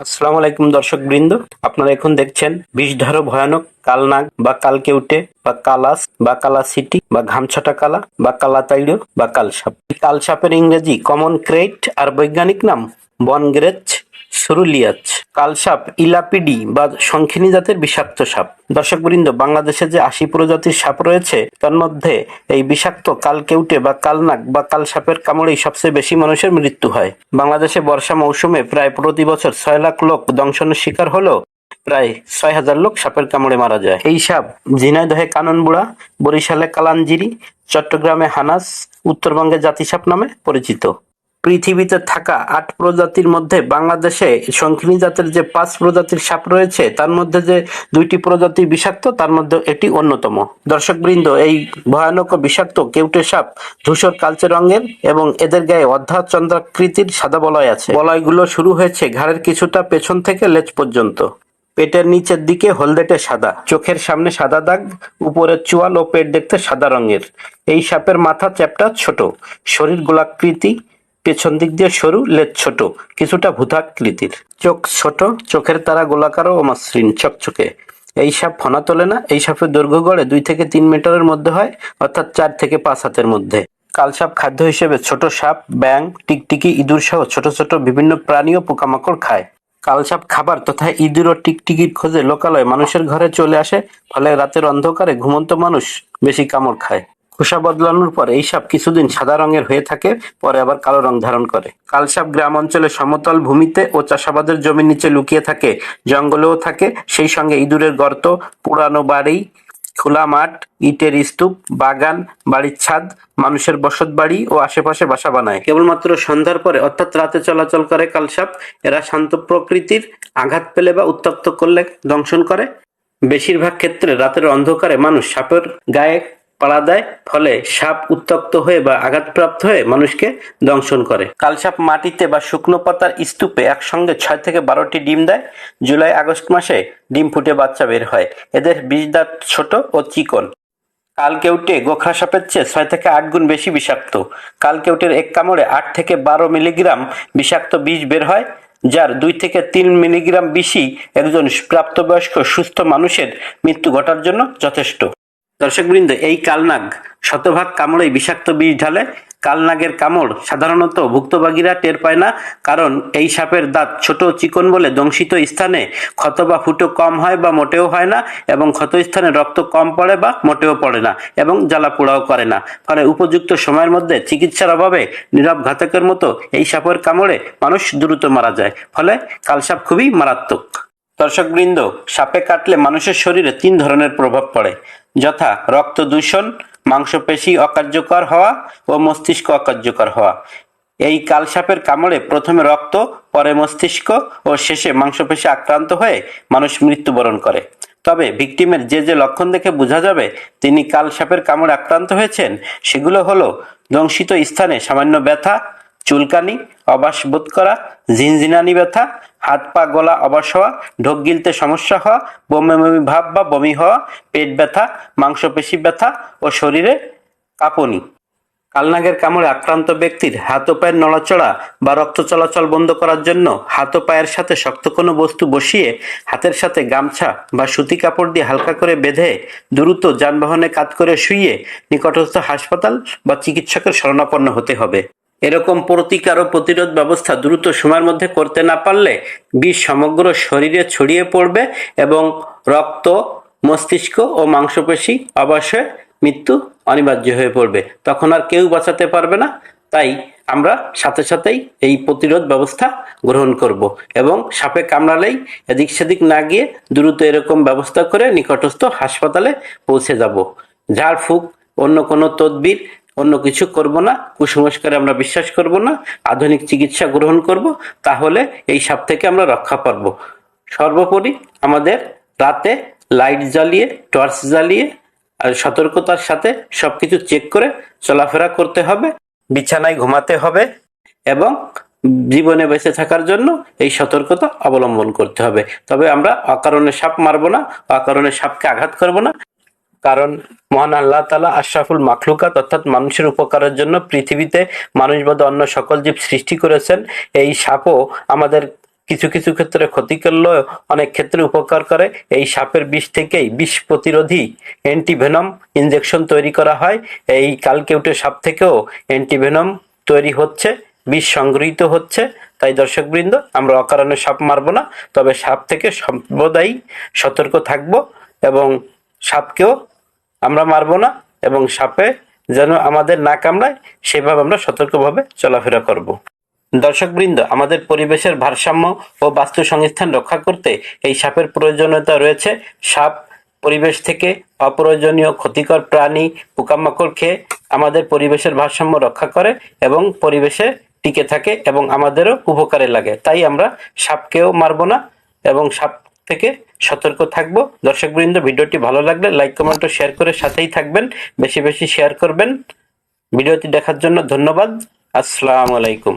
আসসালামু আলাইকুম দর্শক বৃন্দ আপনারা এখন দেখছেন বিষধারো ভয়ানক কালনাগ বা কালকে উঠে বা কালাস বা কালা সিটি বা ঘামছটা কালা বা কালা কালাতাইড়ো বা কালসাপ। কালসাপের ইংরেজি কমন ক্রেট আর বৈজ্ঞানিক নাম বনগ্রেচ সুরুলিয়াচ কালসাপ, ইলাপিডি বা শঙ্খিনী জাতের বিষাক্ত সাপ। দর্শকবৃন্দ, বাংলাদেশে যে আশি প্রজাতির সাপ রয়েছে, তার মধ্যে এই বিষাক্ত কালকেউটে বা কালনাগ বা কালসাপের কামড়েই সবচেয়ে বেশি মানুষের মৃত্যু হয়। বাংলাদেশে বর্ষা মৌসুমে প্রায় প্রতি বছর ছয় লাখ লোক দংশনের শিকার হলেও প্রায় ছয় হাজার লোক সাপের কামড়ে মারা যায়। এই সাপ ঝিনাইদহে কাননবুড়া, বরিশালে কালানজিরি, চট্টগ্রামে হানাস, উত্তরবঙ্গে জাতিসাপ নামে পরিচিত। পৃথিবীতে থাকা আট প্রজাতির মধ্যে বাংলাদেশে শঙ্খিনী জাতের যে পাঁচ প্রজাতির সাপ রয়েছে, তার মধ্যে যে দুইটি প্রজাতি বিষাক্ত, তার মধ্যে এটি অন্যতম। দর্শকবৃন্দ, এই ভয়ানক বিষাক্ত কেউটে সাপ ধূসর কালচে রঙের এবং এদের গায়ে অর্ধা চন্দ্রাকৃতির সাদা বলয় আছে। বলয়গুলো শুরু হয়েছে ঘাড়ের কিছুটা পেছন থেকে লেজ পর্যন্ত। পেটের নিচের দিকে হলদেটে সাদা, চোখের সামনে সাদা দাগ, উপরের চোয়াল ও পেট দেখতে সাদা রঙের। এই সাপের মাথা চ্যাপ্টা ছোট, শরীর গোলাকৃতি পেছন দিক দিয়ে সরু, লেজ ছোট, কিছুটা ভূতাকৃতির চোখ ছোট, চোখের তারা গোলাকার ও মসৃণ, চকচকে। এই সাপ ফনা তোলে না, এই সাপের দৈর্ঘ্য গড়ে দুই থেকে তিন মিটারের মধ্যে হয়, অর্থাৎ চার থেকে পাঁচ হাতের মধ্যে। কালসাপ খাদ্য হিসেবে ছোট সাপ ব্যাং টিকটিকি, ইঁদুর সহ ছোট ছোট বিভিন্ন প্রাণী ও পোকামাকড় খায়। কালসাপ খাবার তথা ইঁদুর ও টিকটিকির খোঁজে লোকালয় মানুষের ঘরে চলে আসে, ফলে রাতের অন্ধকারে ঘুমন্ত মানুষ বেশি কামড় খায়। খোসা বদলানোর পর এই সাপ কিছুদিন সাদা রঙের হয়ে থাকে, পরে আবার কালো রং ধারণ করে। কালসাপ গ্রাম অঞ্চলে সমতল ভূমিতে ও চাষাবাদের জমির নিচে লুকিয়ে থাকে, জঙ্গলেও থাকে। সেই সঙ্গে ইঁদুরের গর্ত, পুরানো বাড়ি, খোলা মাঠ, ইটের স্তূপ, বাগান, বাড়ির ছাদ, মানুষের বসত বাড়ি ও আশেপাশে বাসা বানায়। কেবলমাত্র সন্ধ্যার পরে, অর্থাৎ রাতে চলাচল করে কালসাপ এরা শান্ত প্রকৃতির আঘাত পেলে বা উত্তপ্ত করলে দংশন করে। বেশিরভাগ ক্ষেত্রে রাতের অন্ধকারে মানুষ সাপের গায়ে পাড়া দেয় ফলে সাপ উত্তপ্ত হয়ে বা আঘাতপ্রাপ্ত হয়ে মানুষকে দংশন করে। কালসাপ মাটিতে বা শুকনো পাতার স্তূপে একসঙ্গে ছয় থেকে বারোটি ডিম দেয়। জুলাই, আগস্ট মাসে ডিম ফুটে বাচ্চা বের হয়। এদের বীজ দাঁত ছোট ও চিকন। কালকেউটে গোখরা সাপের চেয়ে ছয় থেকে আট গুণ বেশি বিষাক্ত। কালকেউটের এক কামড়ে আট থেকে বারো মিলিগ্রাম বিষাক্ত বীজ বের হয়, যার দুই থেকে তিন মিলিগ্রাম বিষই একজন প্রাপ্তবয়স্ক সুস্থ মানুষের মৃত্যু ঘটার জন্য যথেষ্ট। দর্শকবৃন্দ এই কালনাগ শতভাগ কামড়েই বিষাক্ত বিষ ঢালে, কালনাগের কামড় সাধারণত ভুক্তভোগীরা টের পায় না, কারণ এই সাপের দাঁত ছোট চিকন বলে দংশিত স্থানে ক্ষত বা ফুটো কম হয় বা মোটেও হয় না, এবং ক্ষত স্থানে রক্ত কম পড়ে বা মোটেও পড়ে না, এবং জ্বালা পোড়াও করে না। ফলে উপযুক্ত সময়ের মধ্যে চিকিৎসার অভাবে নীরব ঘাতকের মতো এই সাপের কামড়ে মানুষ দ্রুত মারা যায়। ফলে কালসাপ খুবই মারাত্মক। দর্শকবৃন্দ, সাপে কাটলে মানুষের শরীরে তিন ধরনের প্রভাব পড়ে। যথা রক্ত দূষণ, মাংসপেশি অকার্যকর হওয়া ও মস্তিষ্ক অকার্যকর হওয়া। এই কালসাপের কামড়ে প্রথমে রক্ত, পরে মস্তিষ্ক ও শেষে মাংসপেশি আক্রান্ত হয়ে মানুষ মৃত্যুবরণ করে। তবে ভিকটিমের যে যে লক্ষণ দেখে বোঝা যাবে, তিনি কালসাপের কামড়ে আক্রান্ত হয়েছেন, সেগুলো হলো, দংশিত স্থানে সামান্য ব্যথা চুলকানি অবাস বোধ করা ঝিনঝিনানি ব্যথা, হাত পা গলা অবাস হওয়া, ঢোক গিলতে সমস্যা হওয়া, বমি বমি ভাব বা বমি হওয়া, পেট ব্যথা, মাংসপেশি ব্যথা ও শরীরে কাঁপুনি। কালনাগের কামড়ে আক্রান্ত ব্যক্তির হাত ও পায়ের নড়াচড়া বা রক্ত চলাচল বন্ধ করার জন্য হাত ও পায়ের সাথে শক্ত কোনো বস্তু বসিয়ে হাতের সাথে গামছা বা সুতি কাপড় দিয়ে হালকা করে বেঁধে দ্রুত যানবাহনে কাত করে শুইয়ে নিকটস্থ হাসপাতাল বা চিকিৎসকের শরণাপন্ন হতে হবে। এরকম প্রতিকার ও প্রতিরোধ ব্যবস্থা দ্রুত সময়ের মধ্যে করতে না পারলে বিষ সমগ্র শরীরে ছড়িয়ে পড়বে এবং রক্ত, মস্তিষ্ক ও মাংসপেশি অবশ্যই মৃত্যু অনিবার্য হয়ে পড়বে। তখন আর কেউ বাঁচাতে পারবে না। তাই আমরা সাথে সাথেই এই প্রতিরোধ ব্যবস্থা গ্রহণ করব এবং সাপে কামড়ালেই এদিক সেদিক না গিয়ে দ্রুত এরকম ব্যবস্থা করে নিকটস্থ হাসপাতালে পৌঁছে যাব। ঝাড়ফুঁক, অন্য কোনো তদবির অন্য কিছু করব না, কুসংস্কারে আমরা বিশ্বাস করব না, আধুনিক চিকিৎসা গ্রহণ করব, তাহলে এই সাপ থেকে আমরা রক্ষা পারব সর্বোপরি আমাদের রাতে লাইট জ্বালিয়ে টর্চ জ্বালিয়ে, আর সতর্কতার সাথে সবকিছু চেক করে চলাফেরা করতে হবে, বিছানায় ঘুমাতে হবে এবং জীবনে বেঁচে থাকার জন্য এই সতর্কতা অবলম্বন করতে হবে। তবে আমরা অকারণে সাপ মারবো না, অকারণে সাপকে আঘাত করব না। কারণ মহান আল্লাহ তালা আশরাফুল মাখলুকাত অর্থাৎ মানুষের উপকারের জন্য পৃথিবীতে মানুষ বাদে অন্য সকল জীব সৃষ্টি করেছেন। এই সাপও আমাদের কিছু কিছু ক্ষেত্রে ক্ষতি করলেও অনেক ক্ষেত্রে উপকার করে। এই সাপের বিষ থেকেই বিষ প্রতিরোধী অ্যান্টিভেনম ইনজেকশন তৈরি করা হয়। এই কালকেউটে সাপ থেকেও অ্যান্টিভেনম তৈরি হচ্ছে, বিষ সংগৃহীত হচ্ছে। তাই দর্শকবৃন্দ, আমরা অকারণে সাপ মারব না, তবে সাপ থেকে সর্বদাই সতর্ক থাকব এবং সাপকেও আমরা মারব না এবং সাপে যেন আমাদের না কামড়ায় সেভাবে আমরা সতর্কভাবে চলাফেরা করব। দর্শকবৃন্দ, আমাদের পরিবেশের ভারসাম্য ও বাস্তু সংস্থান রক্ষা করতে এই সাপের প্রয়োজনীয়তা রয়েছে। সাপ পরিবেশ থেকে অপ্রয়োজনীয় ক্ষতিকর প্রাণী, পোকামাকড় খেয়ে আমাদের পরিবেশের ভারসাম্য রক্ষা করে এবং পরিবেশে টিকে থাকে এবং আমাদেরও উপকারে লাগে। তাই আমরা সাপকেও মারবো না এবং সাপ থেকে সতর্ক থাকব। দর্শকবৃন্দ, ভিডিওটি ভালো লাগলে লাইক কমেন্ট ও শেয়ার করে সাথেই থাকবেন। বেশি বেশি শেয়ার করবেন। ভিডিওটি দেখার জন্য ধন্যবাদ। আসসালামু আলাইকুম।